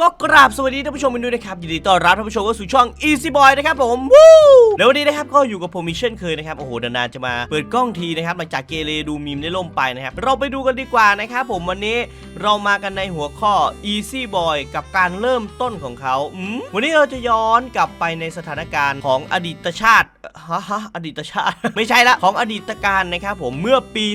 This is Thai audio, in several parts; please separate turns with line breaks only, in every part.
ก็กราบสวัสดีท่านผู้ชมกันด้วยนะครับยินดีต้อนรับท่านผู้ชมเข้าสู่ช่อง Easy Boy นะครับผมวู้แล้ววันนี้นะครับก็อยู่กับผมอีกเช่นเคยนะครับโอ้โหนานๆจะมาเปิดกล้องทีนะครับหลังจากเกเรดูมีมได้ล่มไปนะครับเราไปดูกันดีกว่านะครับผมวันนี้เรามากันในหัวข้อ Easy Boy กับการเริ่มต้นของเขาอืมวันนี้เราจะย้อนกลับไปในสถานการณ์ของอดีตชาติฮะฮะอดีตชาติ ไม่ใช่ละของอดีตการนะครับผมเมื่อปี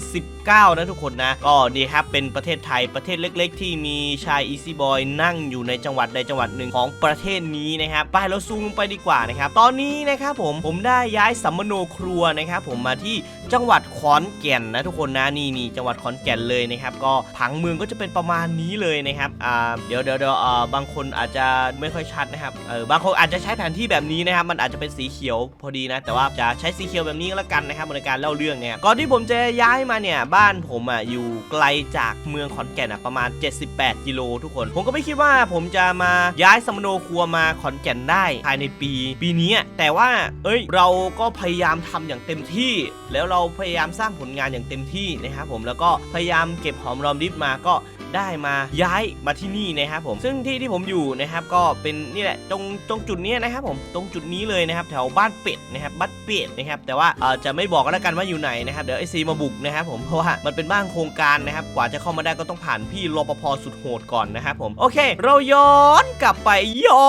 2019 นะทุกคนนะก็นี่ครับเป็นประเทศไทยประเทศเล็ก ๆ ที่มีชาย Easy Boy นั่งอยู่ในจังหวัดใดจังหวัดหนึ่งของประเทศนี้นะครับไปเราซูมลงไปดีกว่านะครับตอนนี้นะครับผมผมได้ย้ายสัมมโนครัวนะครับผมมาที่จังหวัดขอนแก่นนะทุกคนนะนี่นี่จังหวัดขอนแก่นเลยนะครับก็ผังเมืองก็จะเป็นประมาณนี้เลยนะครับอ่าเดี๋ยวเดี๋ยวเดี๋ยวอ่าบางคนอาจจะไม่ค่อยชัดนะครับเออบางคนอาจจะใช้แผนที่แบบนี้นะครับมันอาจจะเป็นสีเขียวพอดีนะแต่ว่าจะใช้สีเขียวแบบนี้ก็แล้วกันนะครับในการเล่าเรื่องเนี่ยก่อนที่ผมจะย้ายมาเนี่ยบ้านผมอะอยู่ไกลจากเมืองขอนแก่นอะประมาณ 78 กิโลทุกคนผมก็ไม่คิดว่าผมจะมาย้ายสมโนครัวมาขอนแก่นได้ภายในปีปีนี้แต่ว่า เอ้ย เราก็พยายามทำอย่างเต็มที่ แล้วเราพยายามสร้างผลงานอย่างเต็มที่นะครับผมแล้วก็พยายามเก็บหอมรอมริบมาก็ ได้มาย้ายมาที่นี่นะครับผมซึ่งที่ที่ผมอยู่นะครับก็เป็นนี่แหละตรงตรงจุดนี้นะครับผมตรงจุดนี้เลยนะครับแถวบ้านเป็ดนะครับบ้านเป็ดนะครับแต่ว่าจะไม่บอกกันแล้วกันว่าอยู่ไหนนะครับเดี๋ยวไอซีมาบุกนะครับผมเพราะว่ามันเป็นบ้านโครงการนะครับกว่าจะเข้ามาได้ก็ต้องผ่านพี่รปภสุดโหดก่อนนะครับผมโอเค เราย้อนกลับไปย้อ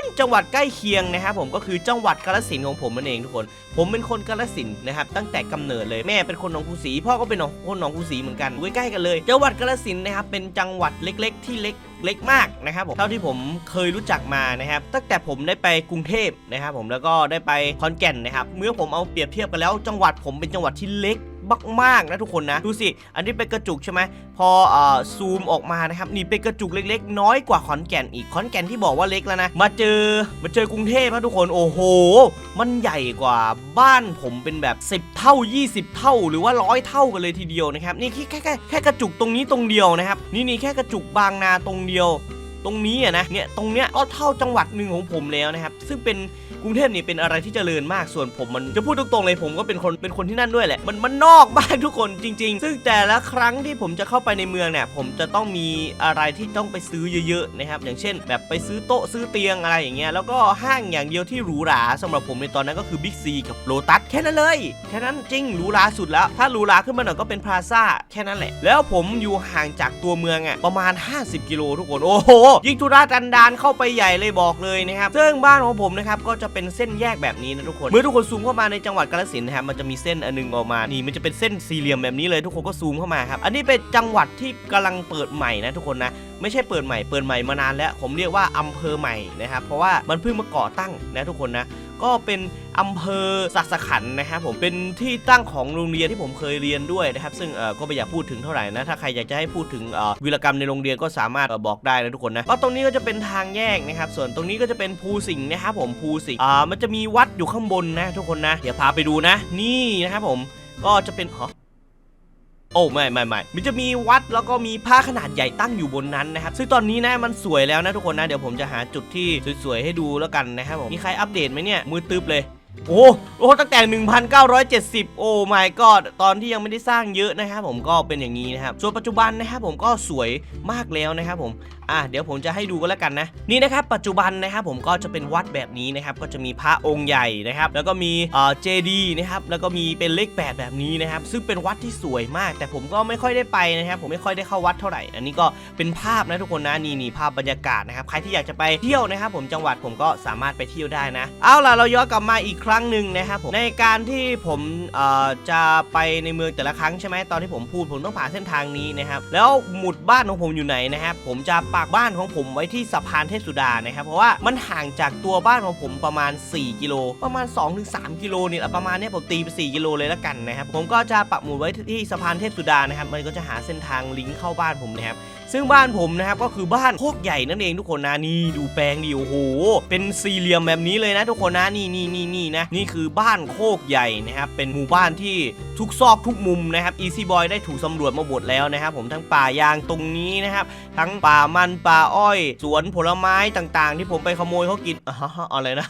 นจังหวัดใกล้เคียงนะครับผมก็คือจังหวัดกาฬสินธุ์ของผมนั่นเองทุกคน ผมเป็นคนกาฬสินธุ์นะครับตั้งแต่กำเนิดเลยแม่เป็นคนหนองคูสีพ่อก็เป็นหนองคนหนองคูสีเหมือนกันอยู่ใกล้ๆกันเลย จังหวัดกาฬสินธุ์นะครับเป็นจังหวัดเล็กๆ ที่เล็กเล็กมากนะครับผมเท่าที่ผมเคยรู้จักมานะครับ ตั้งแต่ผมได้ไปกรุงเทพนะครับผมแล้วก็ได้ไปคอนแก่นนะครับเมื่อผมเอาเปรียบเทียบกันแล้ว จังหวัดผมเป็นจังหวัดที่เล็ก มากๆนะทุกคนนะ ดูสิ อันนี้เป็นกระจุกใช่ไหมพออซูมออกมานะครับนี่เป็นกระจุกเล็ก ๆ น้อยกว่าขอนแก่นอีกขอนแก่นที่บอกว่าเล็กแล้วนะมาเจอมาเจอกรุงเทพนะทุกคนโอ้โห มันใหญ่กว่าบ้านผมเป็นแบบ 10 เท่า 20 เท่าหรือว่าร้อยเท่ากันเลยทีเดียวนะครับนี่แค่แค่แค่แค่กระจุกตรงนี้ตรงเดียวนะครับนี่นี่แค่กระจุกบางนาตรงเดียว ตรงนี้อะนะเนี่ยตรงเนี้ยก็เท่าจังหวัดหนึ่งของผมแล้วนะครับซึ่งเป็นกรุงเทพนี่เป็นอะไรที่เจริญมากส่วนผมมันจะพูดตรงๆเลยผมก็เป็นคนเป็นคนที่นั่นด้วยแหละมันมันนอกมากทุกคนจริง ๆ ซึ่งแต่ละครั้งที่ผมจะเข้าไปในเมืองเนี่ยผมจะต้องมีอะไรที่ต้องไปซื้อเยอะๆนะครับอย่างเช่น แบบไปซื้อโต๊ะซื้อเตียงอะไรอย่างเงี้ยแล้วก็ห้างอย่างเดียวที่หรูหราสำหรับผมในตอนนั้นก็คือบิ๊กซีกับโลตัสแค่นั้นเลยแค่นั้นจริงหรูหราสุดแล้ว ถ้าหรูหราขึ้นมาหน่อยก็เป็นพลาซ่าแค่นั้นแหละ แล้วผมอยู่ห่างจากตัวเมืองอะประมาณ 50 กิโลทุกคนโอ้โหยิ่งธุระดันดานเข้าไปใหญ่เลยบอกเลยนะครับซึ่งบ้านของผมนะครับก็จะเป็นเส้นแยกแบบนี้นะทุกคนเมื่อทุกคนซูมเข้ามาในจังหวัดกาฬสินธุ์นะครับมันจะมีเส้นอันหนึงออกมานี่มันจะเป็นเส้นสี่เหลี่ยมแบบนี้เลยทุกคนก็ซูมเข้ามาครับอันนี้เป็นจังหวัดที่กำลังเปิดใหม่นะทุกคนนะไม่ใช่เปิดใหม่เปิดใหม่มานานแล้ว ผมเรียกว่าอำเภอใหม่นะครับเพราะว่ามันเพิ่งมาก่อตั้งนะทุกคนนะก็เป็นอำเภอสักสขันนะครับผมเป็นที่ตั้งของโรงเรียนที่ผมเคยเรียนด้วยนะครับ ซึ่งเออก็ไม่อยากพูดถึงเท่าไหร่นะถ้าใครอยากจะให้พูดถึงเออวิรกรรมในโรงเรียนก็สามารถบอกได้นะทุกคนนะก็ตรงนี้ก็จะเป็นทางแยกนะครับ ส่วนตรงนี้ก็จะเป็นภูสิงห์นะครับผมภูสิงห์อ่ามันจะมีวัดอยู่ข้างบนนะทุกคนนะเดี๋ยวพาไปดูนะ นี่นะครับผมก็จะเป็นฮะ โอ้ไม่ไม่ไม่มันจะมีวัดแล้วก็มีผ้าขนาดใหญ่ตั้งอยู่บนนั้นนะครับซึ่งตอนนี้นะมันสวยแล้วนะทุกคนนะเดี๋ยวผมจะหาจุดที่สวยๆให้ดูแล้วกันนะครับผมมีใครอัปเดตไหมเนี่ยมือตึบเลยโอ้โหตั้งแต่ 1970 โอ้ my god ตอนที่ยังไม่ได้สร้างเยอะนะครับผมก็เป็นอย่างนี้นะครับ ส่วนปัจจุบันนะครับผมก็สวยมากแล้วนะครับผม อะเดี๋ยวผมจะให้ดูก็แล้วกันนะนี่นะครับปัจจุบันนะครับผมก็จะเป็นวัดแบบนี้นะครับก็จะมีพระองค์ใหญ่นะครับแล้วก็มีเอ่อเจดีย์นะครับแล้วก็มีเป็นเลขแปดแบบนี้นะครับซึ่งเป็นวัดที่สวยมาก แต่ผมก็ไม่ค่อยได้ไปนะครับผมไม่ค่อยได้เข้าวัดเท่าไหร่ อันนี้ก็เป็นภาพนะทุกคนนะนี่นี่ภาพบรรยากาศนะครับใครที่อยากจะไปเที่ยวนะครับผมจังหวัดผมก็สามารถไปเที่ยวได้นะเอาล่ะเราย้อนกลับมาอีกครั้งหนึ่งนะครับผมในการที่ผมเอ่อจะไปในเมืองแต่ละครั้งใช่ไหมตอนที่ผมพูดผมต้องผ่านเส้นทางนี้นะครับแล้วหมุดบ้านของผมอยู่ไหนนะครับผมจะปากบ้านของผมไว้ที่สะพานเทพสุดานะครับเพราะว่ามันห่างจากตัวบ้านของผมประมาณ 4 กิโล ประมาณ 2-3 กิโลนี่แหละประมาณเนี้ยผมตีไป4กิโลเลยละกันนะครับผมก็จะปักหมุดไว้ที่สะพานเทพสุดานะครับมันก็จะหาเส้นทางลิงก์เข้าบ้านผมนะครับซึ่งบ้านผมนะครับก็คือบ้านโคกใหญ่นั่นเองทุกคนนะนี่ดูแปลงดิโอ้โห เป็นสี่เหลี่ยมแบบนี้เลยนะทุกคนนะนี่นี่นี่นี่นะนี่คือบ้านโคกใหญ่นะครับเป็นหมู่บ้านที่ทุกซอกทุกมุมนะครับ Easy Boy ได้ถูกสำรวจมาหมดแล้วนะครับผมทั้งป่ายางตรงนี้นะครับทั้งป่ามันป่าอ้อย สวนผลไม้ต่างๆ ที่ผมไปขโมยเขากินอะฮะอะไรนะ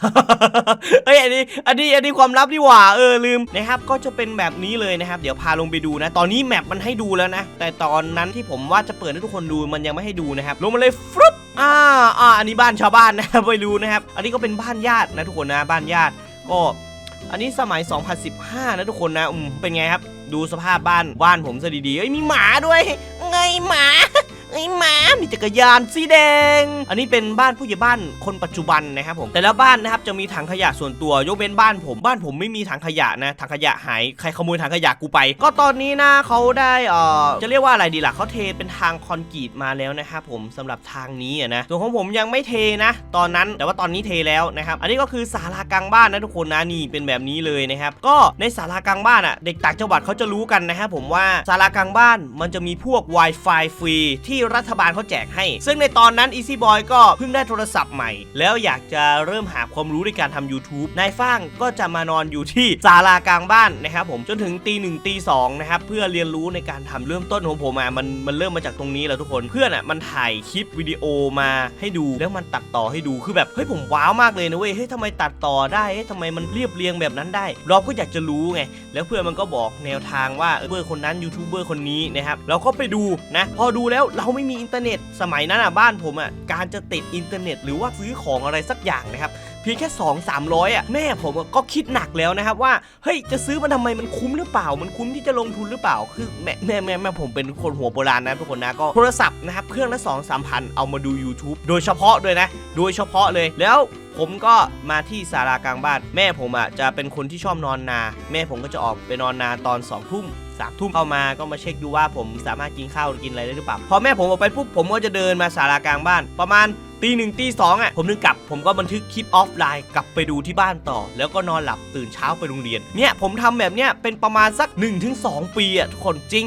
เฮ้ยอันนี้อันนี้อันนี้ความลับดีหว่าเออลืมนะครับก็จะเป็นแบบนี้เลยนะครับ เดี๋ยวพาลงไปดูนะ ตอนนี้แมปมันให้ดูแล้วนะ แต่ตอนนั้นที่ผมว่าจะเปิดให้ทุกคนดูมันยังไม่ให้ดูนะครับลงมาเลยฟรุปอ่าอ่าอันนี้บ้านชาวบ้านนะครับไปดูนะครับ อันนี้ก็เป็นบ้านญาตินะทุกคนนะบ้านญาติก็อันนี้สมัย 2015 นะทุกคนนะอืมเป็นไงครับ ดูสภาพบ้านบ้านผมซะดีๆเอ้ยมีหมาด้วย ไงหมา ไอ้หมามีจักรยานสีแดง อันนี้เป็นบ้านผู้ใหญ่บ้านคนปัจจุบันนะครับผมแต่ละบ้านนะครับจะมีถังขยะส่วนตัวยกเว้นบ้านผมบ้านผมไม่มีถังขยะนะถังขยะหายใครขโมยถังขยะกูไป ก็ตอนนี้นะเขาได้เอ่อจะเรียกว่าอะไรดีล่ะเขาเทเป็นทางคอนกรีตมาแล้วนะครับผมสำหรับทางนี้นะส่วนของผมยังไม่เทนะ ตอนนั้นแต่ว่าตอนนี้เทแล้วนะครับอันนี้ก็คือศาลากลางบ้านนะทุกคนนะนี่เป็นแบบนี้เลยนะครับก็ในศาลากลางบ้านอะเด็กต่างจังหวัดเขาจะรู้กันนะครับผมว่าศาลากลางบ้านมันจะมีพวก Wi-Fi ฟรีที่รัฐบาลเขาแจกให้ ซึ่งในตอนนั้น Easy Boy ก็เพิ่งได้โทรศัพท์ใหม่ แล้วอยากจะเริ่มหาความรู้ในการทำ YouTube นายฟ้างก็จะมานอนอยู่ที่ศาลากลางบ้านนะครับผมจนถึงตีหนึ่งตีสองนะครับเพื่อเรียนรู้ในการทำเริ่มต้นของผมอะมันมันเริ่มมาจากตรงนี้แหละทุกคนเพื่อนอะมันถ่ายคลิปวิดีโอมาให้ดูแล้วมันตัดต่อให้ดูคือแบบเฮ้ยผมว้าวมากเลยนะเว้ยเฮ้ยทำไมตัดต่อได้เฮ้ยทำไมมันเรียบเรียงแบบนั้นได้ เราก็อยากจะรู้ไงแล้วเพื่อนมันก็บอกแนวทางว่าเออเบอร์คนนั้นยูทูบเบอร์คนนี้นะครับเราก็ไปดูนะพอดูแล้วเราไม่มีอินเทอร์เน็ต สมัยนั้นอะบ้านผมอะการจะติดอินเทอร์เน็ต หรือว่าซื้อของอะไรสักอย่างนะครับเพียงแค่2 3 0 0อะแม่ผมก็คิดหนักแล้วนะครับว่าเฮ้ยจะซื้อมันทำไมมันคุ้มหรือเปล่า มันคุ้มที่จะลงทุนหรือเปล่าคือแม่แม่แม่แม่ผมเป็นคนหัวโบราณนะทุกคนนะก็โทรศัพท์นะครับเครื่องละ2 3พันเอามาดู YouTube โดยเฉพาะด้วยนะ โดยเฉพาะเลยแล้ว ผมก็มาที่ศาลากลางบ้าน แม่ผมอะจะเป็นคนที่ชอบนอนนา แม่ผมก็จะออกไปนอนนาตอน2องทุ่มสามทุ่มเข้ามาก็มาเช็คดูว่าผมสามารถกินข้าวหรือกินอะไรได้หรือเปล่าพอแม่ผมออกไปปุ๊บผมก็จะเดินมาศาลากลางบ้าน ประมาณ ตีหนึ่งตีสองอะผมนึกกลับ ผมก็บันทึกคลิปออฟไลน์กลับไปดูที่บ้านต่อ แล้วก็นอนหลับตื่นเช้าไปโรงเรียนเนี่ยผมทำแบบเนี้ยเป็นประมาณสัก 1-2 ปีอะทุกคนจริง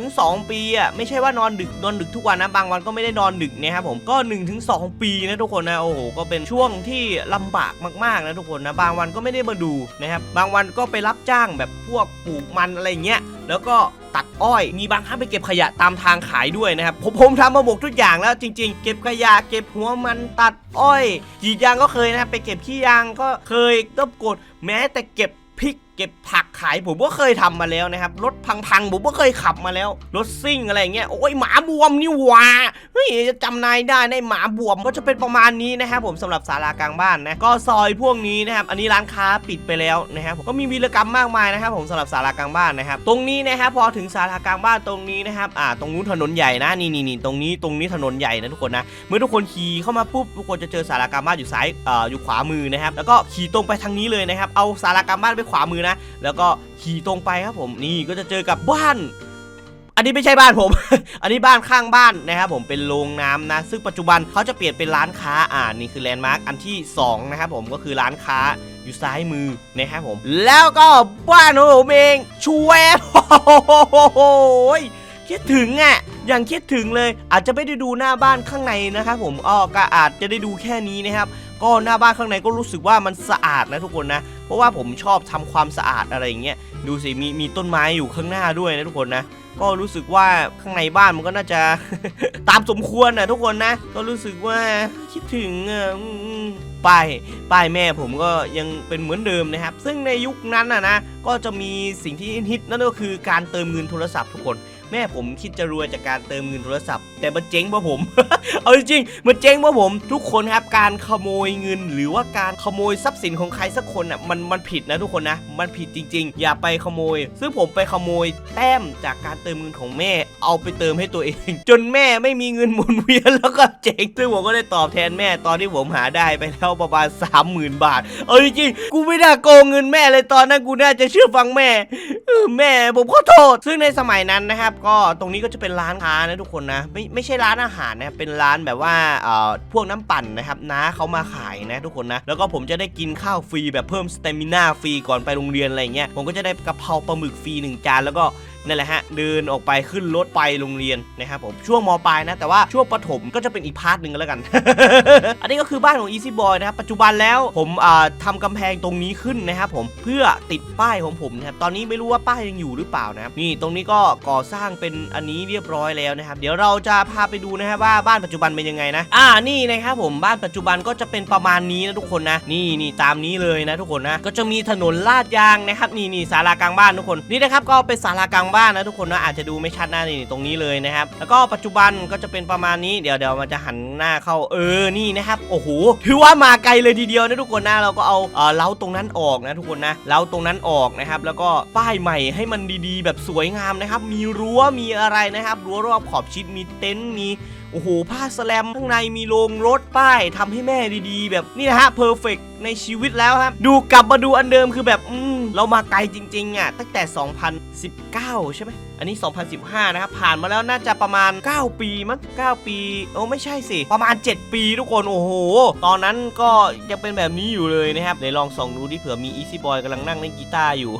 1-2 ปีอะไม่ใช่ว่านอนดึกนอนดึกทุกวันนะบางวันก็ไม่ได้นอนดึกนะครับผมก็ 1-2 ปีนะทุกคนนะโอ้โหก็เป็นช่วงที่ลำบากมากๆนะทุกคนนะบางวันก็ไม่ได้มาดูนะครับบางวันก็ไปรับจ้างแบบพวกปลูกมันอะไรเงี้ย แล้วก็ตัดอ้อย มีบางครั้งไปเก็บขยะตามทางขายด้วยนะครับ ผมผมทำมาหมดทุกอย่างแล้วจริง ๆ เก็บขยะเก็บหัวมันตัดอ้อยกรีดยางก็เคยนะครับไปเก็บขี้ยางก็เคยต้มกดแม้แต่เก็บ เก็บผักขายผมก็เคยทำมาแล้วนะครับ รถพังๆผมก็เคยขับมาแล้ว รถซิ่งอะไรเงี้ย โอ้ยหมาบวมนี่ว่าเฮ้ยจะจำนายได้ในหมาบวมก็จะเป็นประมาณนี้นะครับผมสำหรับศาลากลางบ้านนะ ก็ซอยพวกนี้นะครับ อันนี้ร้านค้าปิดไปแล้วนะครับผมก็มีวีรกรรมมากมายนะครับ ผมสำหรับศาลากลางบ้านนะครับ ตรงนี้นะครับพอถึงศาลากลางบ้านตรงนี้นะครับ อ่า ตรงนู้นถนนใหญ่นะนี่นี่นี่ตรงนี้ ตรงนี้ถนนใหญ่นะทุกคนนะ เมื่อทุกคนขี่เข้ามาปุ๊บทุกคนจะเจอศาลากลางบ้านอยู่ซ้าย เอ่อ อยู่ขวามือนะครับ แล้วก็ขี่ตรงไปทางนี้เลยนะครับ เอาศาลากลางบ้านไปขวามือนะแล้วก็ขี่ตรงไปครับผมนี่ก็จะเจอกับบ้านอันนี้ไม่ใช่บ้านผม อันนี้บ้านข้างบ้านนะครับผมเป็นโรงน้ำนะ ซึ่งปัจจุบันเขาจะเปลี่ยนเป็นร้านค้า อ่านี่คือแลนด์มาร์กอันที่สองนะครับผมก็คือร้านค้าอยู่ซ้ายมือนะครับผม แล้วก็บ้านของผมเองชูแวบโอ้โหคิดถึงอะอย่างคิดถึงเลยอาจจะไม่ได้ดูหน้าบ้านข้างในนะครับผมอ้อก็อาจจะได้ดูแค่นี้นะครับ ก็หน้าบ้านข้างในก็รู้สึกว่ามันสะอาดนะทุกคนนะ เพราะว่าผมชอบทำความสะอาดอะไรอย่างเงี้ยดูสิมีมีต้นไม้อยู่ข้างหน้าด้วยนะทุกคนนะก็รู้สึกว่าข้างในบ้านมันก็น่าจะตามสมควรนะทุกคนนะ ก็รู้สึกว่าคิดถึงอะอืมป้ายป้ายแม่ผมก็ยังเป็นเหมือนเดิมนะครับ ซึ่งในยุคนั้นนะนะก็จะมีสิ่งที่ฮิตนั่นก็คือการเติมเงินโทรศัพท์ทุกคน แม่ผมคิดจะรวยจากการเติมเงินโทรศัพท์ แต่มันเจ๊งเพราะผม เอาจริงๆมันเจ๊งเพราะผม ทุกคนครับการขโมยเงิน หรือว่าการขโมยทรัพย์สินของใครสักคนอะมันมันผิดนะทุกคนนะ มันผิดจริง ๆ อย่าไปขโมย ซึ่งผมไปขโมยแต้มจากการเติมเงินของแม่ เอาไปเติมให้ตัวเอง จนแม่ไม่มีเงินหมุนเวียนแล้วก็เจ๊งซึ่งผมก็ได้ตอบแทนแม่ตอนที่ผมหาได้ไปแล้วประมาณ30,000 บาท เอาจริงๆกูไม่น่าโกงเงินแม่เลยตอนนั้นกูน่าจะเชื่อฟังแม่เออแม่ผมขอโทษ ซึ่งในสมัยนั้นนะครับก็ตรงนี้ก็จะเป็นร้านค้านะทุกคนนะ ไม่ไม่ใช่ร้านอาหารนะเป็นร้านแบบว่าเอ่อพวกน้ำปั่นนะครับน้าเขามาขายนะทุกคนนะแล้วก็ผมจะได้กินข้าวฟรีแบบเพิ่มสเตมิน่าฟรีก่อนไปโรงเรียนอะไรเงี้ยผมก็จะได้กะเพราปลาหมึกฟรีหนึ่งจานแล้วก็ นั่นแหละฮะเดินออกไปขึ้นรถไปโรงเรียนนะครับผมช่วงมปลายนะ แต่ว่าช่วงประถมก็จะเป็นอีกพาร์ทหนึ่งแล้วกัน อันนี้ก็คือบ้านของ Easy Boy นะครับปัจจุบันแล้วผมอ่าทำกำแพงตรงนี้ขึ้นนะครับผมเพื่อติดป้ายของผมนะครับตอนนี้ไม่รู้ว่าป้ายยังอยู่หรือเปล่านะครับนี่ตรงนี้ก็ก่อสร้างเป็นอันนี้เรียบร้อยแล้วนะครับเดี๋ยวเราจะพาไปดูนะครับว่าบ้านปัจจุบันเป็นยังไงนะอ่านี่นะครับผมบ้านปัจจุบันก็จะเป็นประมาณนี้นะทุกคนนะนี่นี่ตามนี้เลยนะทุกคนนะก็จะมีถนนลาดยางนะครับนี่นี่ศาลากลางบ้านทุกคนนี่นะครับก็เป็นศาลากลางบ้านนะทุกคนนะอาจจะดูไม่ชัดหน้านี่ตรงนี้เลยนะครับ แล้วก็ปัจจุบันก็จะเป็นประมาณนี้เดี๋ยวเดี๋ยวมันจะหันหน้าเข้าเออนี่นะครับโอ้โหถือว่ามาไกลเลยทีเดียวนะทุกคนนะเราก็เอาเออเล้าตรงนั้นออกนะทุกคนนะเล้าตรงนั้นออกนะครับแล้วก็ป้ายใหม่ให้มันดีๆ แบบสวยงามนะครับ มีรั้วมีอะไรนะครับ รั้วรอบขอบชิดมีเต็นท์มี โอ้โหผ้าสแลมข้างในมีโรงรถป้ายทำให้แม่ดีๆ แบบนี่นะฮะเพอร์เฟกในชีวิตแล้วครับ ดูกลับมาดูอันเดิมคือแบบ อืม เรามาไกลจริง ๆ อะ ตั้งแต่ 2019 ใช่ไหม อันนี้ 2015 นะครับ ผ่านมาแล้วน่าจะประมาณ 9 ปีมั้ง9ปีโอ้ไม่ใช่สิ ประมาณ 7 ปีทุกคน โอ้โห ตอนนั้นก็ยังเป็นแบบนี้อยู่เลยนะครับเดี๋ยวลองส่องดูดิเผื่อมี Easy Boy กำลังนั่งเล่นกีตาร์อยู่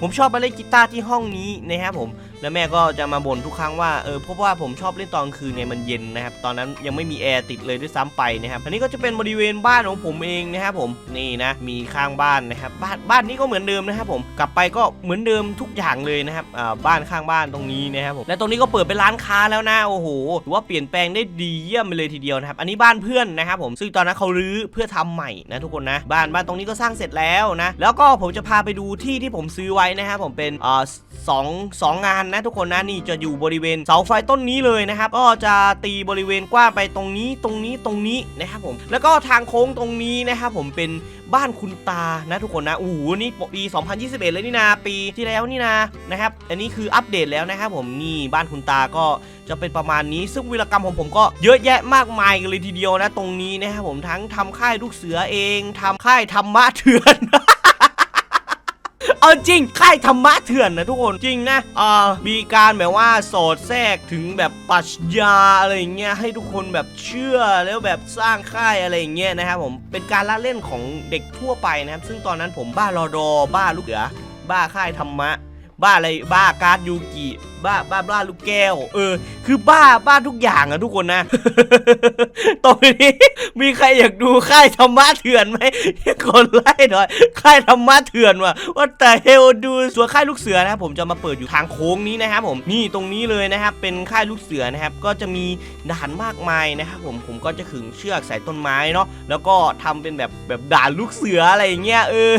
ผมชอบมาเล่นกีตาร์ที่ห้องนี้นะครับผมแล้วแม่ก็จะมาบ่นทุกครั้งว่าเออเพราะว่าผมชอบเล่นตอนคืนเนี่ยมันเย็นนะครับตอนนั้นยังไม่มีแอร์ติดเลยด้วยซ้ำไปนะครับอันนี้ก็จะเป็นบริเวณบ้านของผมเองนะครับผมนี่นะ มีข้างบ้านนะครับบ้านบ้านนี้ก็เหมือนเดิมนะครับผมกลับไปก็เหมือนเดิมทุกอย่างเลยนะครับอ่าบ้านข้างบ้านตรงนี้นะครับผมและตรงนี้ก็เปิดเป็นร้านค้าแล้วนะโอ้โหถือว่าเปลี่ยนแปลงได้ดีเยี่ยมเลยทีเดียวนะครับอันนี้บ้านเพื่อนนะครับผมซึ่งตอนนั้นเขารื้อเพื่อทำใหม่นะทุกคนนะบ้านบ้านตรงนี้ก็สร้างเสร็จแล้วนะแล้วก็ผมจะพาไปดูที่ที่ผมซื้อไว้นะครับผมเป็นอ่าสองสองงานนะทุกคนนะนี่จะอยู่บริเวณเสาไฟต้นนี้เลยนะครับก็จะตีบริเวณกว้างไปตรงนี้ตรงนี้ตรงนี้นะครับผมแล้วก็ทางโค้งตรงนี้นะครับผมเป็น บ้านคุณตานะทุกคนนะโอ้โหนี่ปี 2021 เลยนี่นาปีที่แล้วนี่นานะครับอันนี้คืออัปเดตแล้วนะครับผมนี่บ้านคุณตาก็จะเป็นประมาณนี้ซึ่งวีรกรรมของผมก็เยอะแยะมากมายกันเลยทีเดียวนะตรงนี้นะครับผมทั้งทำค่ายลูกเสือเองทำค่ายธรรมะเถื่อน เอาจริงค่ายธรรมะเถื่อนนะทุกคนจริงนะเออมีการแบบว่าสอดแทรกถึงแบบปรัชญาอะไรอย่างเงี้ยให้ทุกคนแบบเชื่อแล้วแบบสร้างค่ายอะไรอย่างเงี้ยนะครับผมเป็นการละเล่นของเด็กทั่วไปนะครับซึ่งตอนนั้นผมบ้ารอดอบ้าลูกเหือบ้าค่ายธรรมะ บ้าอะไรบ้าการ์ดยูกิ บ้าบ้าบ้าลูกแก้ว เออ คือบ้าบ้าทุกอย่างอะทุกคนนะตรงนี้มีใครอยากดูค่ายธรรมะเถื่อนไหมกดไลค์หน่อยค่ายธรรมะเถื่อนว่ะว่าแต่เฮลดูส่วนค่ายลูกเสือนะครับผมจะมาเปิดอยู่ทางโค้งนี้นะครับผมนี่ตรงนี้เลยนะครับเป็นค่ายลูกเสือนะครับก็จะมีด่านมากมายนะครับผมผมก็จะขึงเชือกใส่ต้นไม้เนาะแล้วก็ทำเป็นแบบแบบด่านลูกเสืออะไรอย่างเงี้ยเออ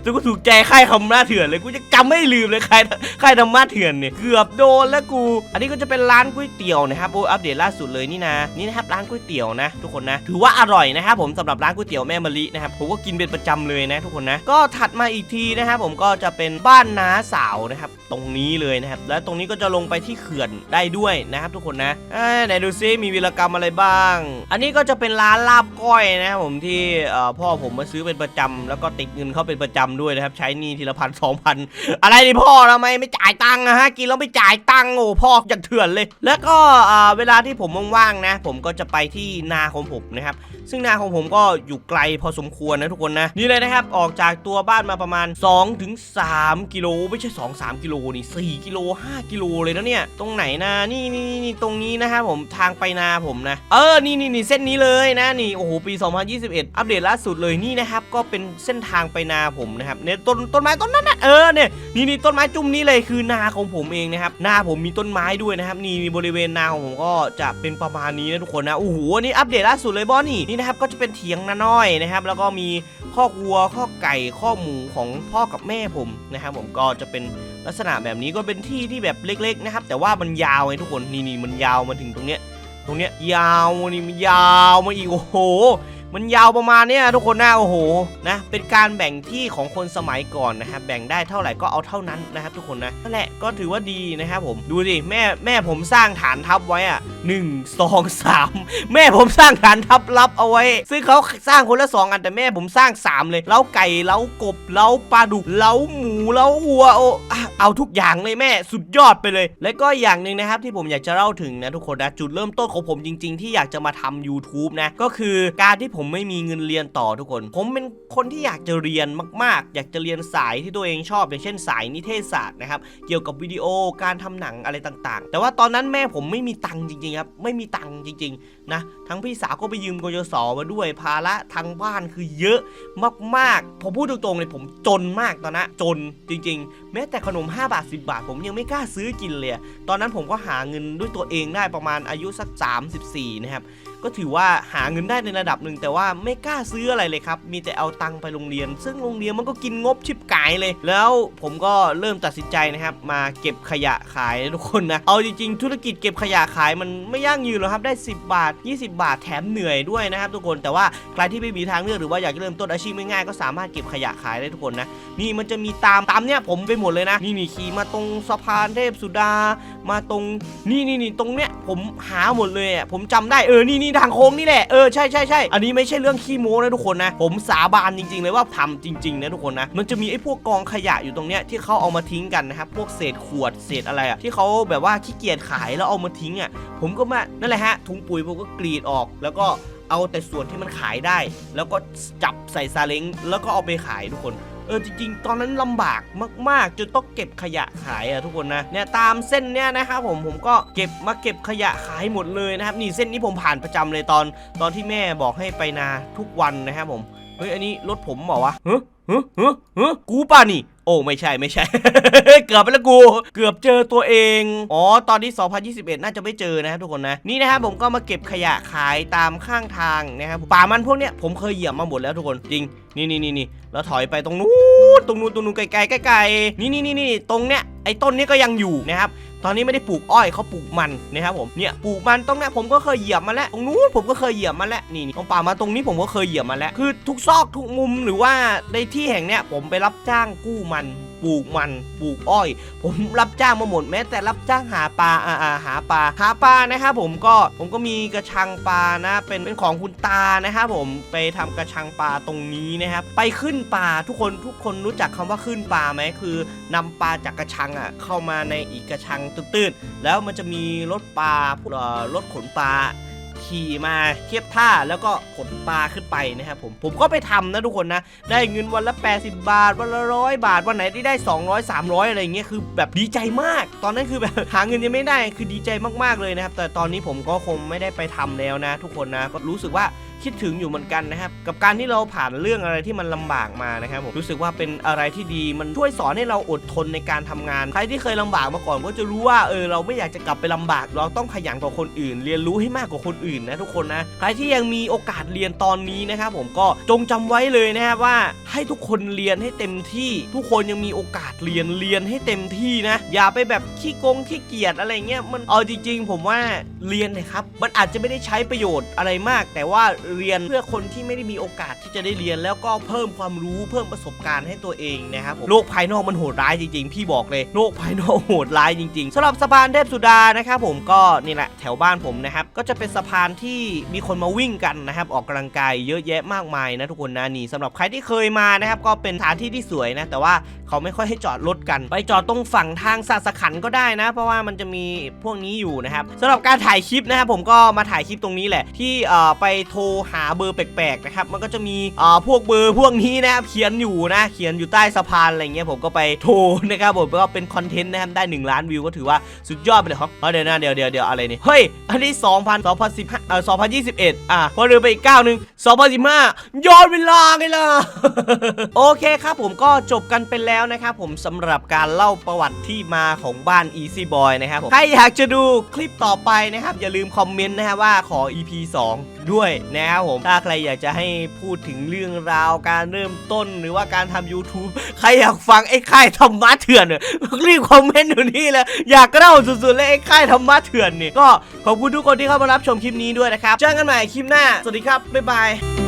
แต่กูถูกใจค่ายธรรมะเถื่อนเลยกูจะจำไม่ลืมเลยค่ายค่ายธรรมะเถื่อนเนี่ยเกือบโดนแล้วกู อันนี้ก็จะเป็นร้านก๋วยเตี๋ยวนะครับโอ้อัปเดตล่าสุดเลยนี่นะนี่นะครับร้านก๋วยเตี๋ยวนะทุกคนนะ ถือว่าอร่อยนะครับผมสำหรับร้านก๋วยเตี๋ยวแม่มะลินะครับผมก็กินเป็นประจำเลยนะทุกคนนะก็ถัดมาอีกทีนะครับผมก็จะเป็นบ้านน้าสาวนะครับตรงนี้เลยนะครับและตรงนี้ก็จะลงไปที่เขื่อนได้ด้วยนะครับทุกคนนะเอ้ยไหนดูซิมีวีรกรรมอะไรบ้าง อันนี้ก็จะเป็นร้านลาบก้อยนะครับผมที่พ่อผมมาซื้อเป็นประจำแล้วก็ติดเงินเขาเป็นประจำด้วยนะครับใช้นี่ทีละพันสองพันอะไรนี่พ่อทำไมไม่จ่ายตังค์อะฮะกินแล้วไปจ่ายตังค์โอ้พ่ออย่างเถื่อนเลย แล้วก็เวลาที่ผมว่างๆนะ ผมก็จะไปที่นาของผมนะครับ ซึ่งนาของผมก็อยู่ไกลพอสมควรนะทุกคนนะนี่เลยนะครับออกจากตัวบ้านมาประมาณ 2-3ถึง3กิโลไม่ใช่ 2-3 กิโลนี่4กิโล5กิโลเลยนะเนี่ยตรงไหนนะนี่นี่นี่นี่ตรงนี้นะครับผมทางไปนาผมนะ เออนี่นี่นี่เส้นนี้เลยนะนี่โอ้โหปี 2021 อัปเดตล่าสุดเลยนี่นะครับก็เป็นเส้นทางไปนาผมนะครับเนี่ยต้นต้นไม้ต้นนั้นนะเออเนี่ยนี่นี่ต้นไม้จุ่มนี้เลยคือนาของผมเองนะครับนาผมมีต้นไม้ด้วยนะครับนี่นี่บริเวณนาของผมก็จะเป็นประมาณนี้นะทุกคนนะโอ้โหอันนี่อัปเดตล่าสุดเลยบอนี่นี่นะครับก็จะเป็นเถียงนาน้อยนะครับ แล้วก็มีข้อวัวข้อไก่ข้อหมูของพ่อกับแม่ผมนะครับ ผมก็จะเป็นลักษณะแบบนี้ก็เป็นที่ที่แบบเล็ก ๆ นะครับ แต่ว่ามันยาวไงทุกคนนี่นี่มันยาวมาถึงตรงเนี้ยตรงเนี้ยยาวนี่มันยาวมาอีกโอ้โห มันยาวประมาณเนี้ยทุกคนนะโอ้โหนะเป็นการแบ่งที่ของคนสมัยก่อนนะครับแบ่งได้เท่าไหร่ก็เอาเท่านั้นนะครับ ทุกคนนะนั่นแหละก็ถือว่าดีนะครับผมดูดิแม่แม่ผมสร้างฐานทัพไว้อะหนึ่งสองสามแม่ผมสร้างฐานทัพลับเอาไว้ ซึ่งเขาสร้างคนละสองอันแต่แม่ผมสร้างสามเลยเล้าไก่เล้ากบเล้าปลาดุกเล้าหมูเล้าวัวโอ้เอาทุกอย่างเลยแม่สุดยอดไปเลย และก็อย่างหนึ่งนะครับที่ผมอยากจะเล่าถึงนะทุกคนนะจุดเริ่มต้นของผมจริง ๆ ที่อยากจะมาทำ YouTube นะก็คือการที่ผมผมไม่มีเงินเรียนต่อทุกคน ผมเป็นคนที่อยากจะเรียนมากๆ อยากจะเรียนสายที่ตัวเองชอบ อย่างเช่นสายนิเทศศาสตร์นะครับ เกี่ยวกับวิดีโอการทำหนังอะไรต่างๆ แต่ว่าตอนนั้นแม่ผมไม่มีตังค์จริงๆครับ ไม่มีตังค์จริงๆนะทั้งพี่สาวก็ไปยืมกยศมาด้วยภาระทางบ้านคือเยอะมากๆผมพูดตรงๆเลยผมจนมากตอนนั้นจนจริง ๆ แม้แต่ขนม 5 บาท 10 บาท ผมยังไม่กล้าซื้อกินเลย ตอนนั้นผมก็หาเงินด้วยตัวเองได้ประมาณอายุสัก 34 นะครับ ก็ถือว่าหาเงินได้ในระดับหนึ่งแต่ว่าไม่กล้าซื้ออะไรเลยครับ มีแต่เอาตังค์ไปโรงเรียน ซึ่งโรงเรียนมันก็กินงบชิบกายเลย แล้วผมก็เริ่มตัดสินใจนะครับ มาเก็บขยะขายนะทุกคนนะ เอาจริงๆ ธุรกิจเก็บขยะขายมันไม่ยั่งยืนหรอกครับ ได้ 10 บาท 20 บาทแถมเหนื่อยด้วยนะครับทุกคน แต่ว่าใครที่ไม่มีทางเลือกหรือว่าอยากจะเริ่มต้นอาชีพง่ายๆ ก็สามารถเก็บขยะขายได้ทุกคนนะ นี่มันจะมีตามตามเนี่ยผมไปหมดเลยนะ นี่นี่ขี่มาตรงสะพานเทพสุดา มาตรงนี่นี่นี่ตรงเนี้ยผมหาหมดเลยอะผมจำได้เออนี่นี่ทางโค้งนี่แหละ เออใช่ใช่ใช่อันนี้ไม่ใช่เรื่องขี้โม้นะทุกคนนะ ผมสาบานจริง ๆ เลยว่าทำจริงๆนะทุกคนนะ มันจะมีไอ้พวกกองขยะอยู่ตรงเนี้ยที่เขาเอามาทิ้งกันนะครับ พวกเศษขวดเศษอะไรอะที่เขาแบบว่าขี้เกียจขายแล้วเอามาทิ้งอะผมก็มานั่นแหละฮะถุงปุ๋ยผมก็กรีดออกแล้วก็เอาแต่ส่วนที่มันขายได้ แล้วก็จับใส่ซาเล้งแล้วก็เอาไปขายทุกคน เออจริงๆ ตอนนั้นลำบากมากๆจนต้องเก็บขยะขายอะทุกคนนะเนี่ยตามเส้นเนี่ยนะครับผมผมก็เก็บมาเก็บขยะขายหมดเลยนะครับนี่เส้นนี้ผมผ่านประจำเลยตอน ตอนที่แม่บอกให้ไปนาทุกวันนะครับผมเฮ้ยอันนี้รถผมบอกวะเฮ้ยเฮ้ยเฮ้ยเฮ้ยกูป่ะนี่ อ้ไม่ใช่ไม่ใช่ เกือบไปแล้วกู เกือบเจอตัวเอง อ๋อ ตอนนี้2021 น่าจะไม่เจอนะครับทุกคนนะ นี่นะครับผมก็มาเก็บขยะขายตามข้างทางนะครับป่ามันพวกเนี้ยผมเคยเหยียบมาหมดแล้วทุกคนจริง นี่นี่นี่นี่แล้วถอยไปตรงนู้นตรงนู้นตรงนู้นไกลไกลไกลไกลนี่นี่นี่นี่ตรงเนี้ยไอ้ต้นนี้ก็ยังอยู่นะครับ ตอนนี้ไม่ได้ปลูกอ้อยเขาปลูกมันนะครับผมเนี่ยปลูกมันตรงนี้ผมก็เคยเหยียบมาแล้วตรงนู้นผมก็เคยเหยียบมาแล้วนี่นี่ตรงป่ามาตรงนี้ผมก็เคยเหยียบมาแล้วคือทุกซอกทุกมุมหรือว่าในที่แห่งเนี้ยผมไปรับจ้างกู้มัน ปลูกมันปลูกอ้อย ผมรับจ้างมาหมดแม้แต่รับจ้างหาปลาอ่าหาปลาหาปลานะครับผมก็ผมก็มีกระชังปลานะเป็นเป็นของคุณตานะครับผมไปทำกระชังปลาตรงนี้นะครับไปขึ้นปลาทุกคนทุกคนรู้จักคำว่าขึ้นปลาไหมคือนำปลาจากกระชังอะเข้ามาในอีกกระชังตื้นๆแล้วมันจะมีรถปลารถขนปลา ขี่มาเทียบท่าแล้วก็ขนปลาขึ้นไปนะครับผมผมก็ไปทำนะทุกคนนะ ได้เงินวันละ 80 บาท วันละร้อยบาท วันไหนที่ได้ 200 300 อะไรอย่างเงี้ยคือแบบดีใจมาก ตอนนั้นคือแบบหาเงินยังไม่ได้คือดีใจมากๆเลยนะครับแต่ตอนนี้ผมก็คงไม่ได้ไปทำแล้วนะ ทุกคนนะก็รู้สึกว่าคิดถึงอยู่เหมือนกันนะครับ กับการที่เราผ่านเรื่องอะไรที่มันลำบากมานะครับผมรู้สึกว่าเป็นอะไรที่ดีมันช่วยสอนให้เราอดทนในการทำงาน ใครที่เคยลำบากมาก่อนก็จะรู้ว่าเออเราไม่อยากจะกลับไปลำบาก เราต้องขยันกว่าคนอื่น เรียนรู้ให้มากกว่าคนอื่นนะทุกคนนะใครที่ยังมีโอกาสเรียนตอนนี้นะครับผมก็จงจำไว้เลยนะครับว่าให้ทุกคนเรียนให้เต็มที่ ทุกคนยังมีโอกาสเรียนเรียนให้เต็มที่นะ อย่าไปแบบขี้โกงขี้เกียจอะไรเงี้ยมันเอาจริง ๆ ผมว่าเรียนนะครับมันอาจจะไม่ได้ใช้ประโยชน์อะไรมาก แต่ว่าเรียนเพื่อคนที่ไม่ได้มีโอกาสที่จะได้เรียน แล้วก็เพิ่มความรู้เพิ่มประสบการณ์ให้ตัวเองนะครับโลกภายนอกมันโหดร้ายจริงๆ พี่บอกเลยโลกภายนอกโหดร้ายจริงๆสำหรับสะพานเทพสุดานะครับผมก็นี่แหละแถวบ้านผมนะครับก็จะเป็นสะพานที่มีคนมาวิ่งกันนะครับออกกำลังกายเยอะแยะมากมายนะทุกคนนะนี่สำหรับใครที่เคยมานะครับก็เป็นสถานที่ที่สวยนะแต่ว่าเขาไม่ค่อยให้จอดรถกัน ไปจอดตรงฝั่งทางสาสขันก็ได้นะ เพราะว่ามันจะมีพวกนี้อยู่นะครับสำหรับการถ่ายคลิปนะครับผมก็มาถ่ายคลิปตรงนี้แหละที่เอ่อไปโทรหาเบอร์แปลกๆนะครับมันก็จะมีเอ่อพวกเบอร์พวกนี้นะครับเขียนอยู่นะ เขียนอยู่ใต้สะพานอะไรเงี้ยผมก็ไปโทรนะครับผมก็เป็นคอนเทนต์นะครับได้ 1 ล้านวิวก็ถือว่าสุดยอดไปเลยครับเอาเดี๋ยวนะเดี๋ยวเดี๋ยวเดี๋ยวอะไรนี่เฮ้ยอันนี้2000 2015เอ่อ2021 อะพอเดินไปอีกก้าวหนึ่ง2015 ย้อนเวลาไงล่ะ โอเคครับผมก็จบกันไปแล้วนะครับผมสำหรับการเล่าประวัติที่มาของบ้าน Easy Boy นะครับผมใครอยากจะดูคลิปต่อไปนะครับ อย่าลืมคอมเมนต์นะครับว่าขอ EP 2 ด้วยนะครับผม ถ้าใครอยากจะให้พูดถึงเรื่องราวการเริ่มต้นหรือว่าการทำ YouTube ใครอยากฟังไอ้ค่ายธรรมะเถื่อนเนี่ยรีบคอมเมนต์อยู่นี่เลย อยากเล่าสุดๆเลยไอ้ค่ายธรรมะเถื่อนนี่ก็ขอบคุณทุกคนที่เข้ามารับชมคลิปนี้ด้วยนะครับเจอกันใหม่คลิปหน้า สวัสดีครับ บ๊ายบาย